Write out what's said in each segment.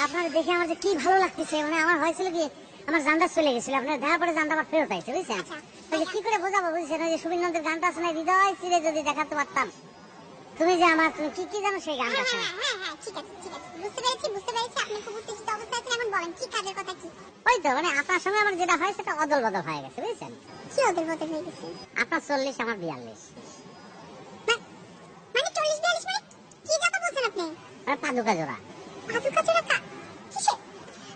আপনার দেখে আমার যে কি ভালো লাগতেছে মানে আমার হয়েছিল কি আমার জানটা চলে গেছিল আপনার দেখার পরে জানটা আমার ফেরত আইছে বুঝছেন? আচ্ছা। কি করে বোঝাবো বুঝছেন? যে সুবিনন্দের গানটা আছে না হৃদয় চিরে যদি দেখাতে পারতাম। তুমি যে আমার তুমি কি কি জানো সেই গানটা হ্যাঁ হ্যাঁ হ্যাঁ ঠিক আছে ঠিক আছে। বুঝতে পেরেছি বুঝতে পেরেছি। আপনি খুব উত্তেজিত অবস্থায় আছেন এখন বলেন কি কাজের কথা কি? ওই তো মানে আপনার সঙ্গে আমার যেটা হয় সেটা অদল বদল হয়ে গেছে বুঝছেন? কি ওদের বদল হয়ে গেছে? আপনার চল্লিশ আমার বিয়াল্লিশ। মা- মানে চল্লিশ বিয়াল্লিশ মিনিট কি কথা বলছেন আপনি? মানে পাদুকা জোড়া। আজুকা চুরা কা কিসে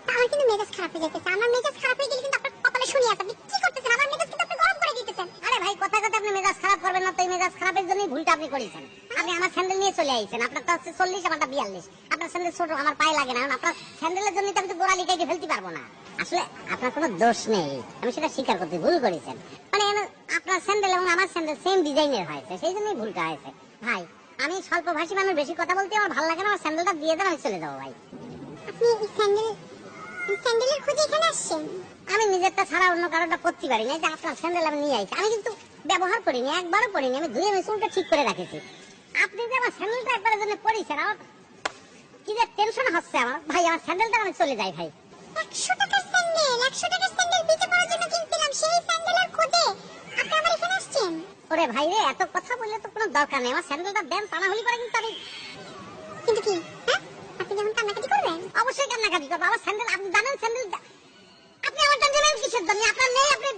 আমার কিন্তু মেজাজ খারাপ হয়ে যাইতেছে। আমার মেজাজ খারাপ হয়ে গেলে কিন্তু আপনার কপালে শুনি আছে। আপনি কি করতেছেন? আমার মেজাজ কিন্তু আপনি গরম করে দিতেছেন। আরে ভাই কথা কথা আপনি মেজাজ খারাপ করবেন না তো। এই মেজাজ খারাপের জন্যই ভুলটা আপনি করেছেন। আপনি আমার স্যান্ডেল নিয়ে চলে আইছেন। আপনার তো হচ্ছে চল্লিশ আমারটা বিয়াল্লিশ। আপনার স্যান্ডেল ছোট আমার পায়ে লাগে না। আপনার স্যান্ডেলের জন্য তো আমি তো গোড়া লিটাইতে ফেলতে পারব না। আসলে আপনার কোনো দোষ নেই। আমি সেটা স্বীকার করতে ভুল করেছেন। মানে আপনার স্যান্ডেল এবং আমার স্যান্ডেল সেম ডিজাইনের হয়েছে। সেই জন্যই ভুলটা হয়েছে। ভাই আমি স্বল্প ভাষী মানুষ বেশি কথা বলতে আমার ভালো লাগে না। আমার স্যান্ডেলটা দিয়ে দেন আমি চলে যাব ভাই। আপনি স্যান্ডেল স্যান্ডেলের খোঁজে এখানে আসছেন? আমি নিজেরটা ছাড়া অন্য কারোটা করতে পারি না যে আপনার স্যান্ডেল আমি নিয়ে আইছি। আমি কিন্তু ব্যবহার করিনি একবারও করিনি। আমি ধুয়ে আমি চুলটা ঠিক করে রাখেছি। আপনি যে আমার স্যান্ডেলটা একবারের জন্য পরিছেন আমার কি যে টেনশন হচ্ছে আমার? ভাই আমার স্যান্ডেলটা আমি চলে যাই ভাই। একশো টাকার স্যান্ডেল একশো টাকার স্যান্ডেল বিচে পড়ার জন্য কিনছিলাম সেই স্যান্ডেলের খোঁজে। আপনি আমার এখানে আসছেন? ওরে ভাই রে এত কথা বললে তো কোনো দরকার নেই। আমার স্যান্ডেলটা দেন তা না হলে কিন্তু আমি কিন্তু কি? হ্যাঁ? আপনি যখন কান্নাকাটি করবেন কান্নাকাটি করব আমার স্যান্ডেল আপনি জানেন স্যান্ডেল আপনি আমার কিছু কিসের জন্য আপনার নেই, আপনি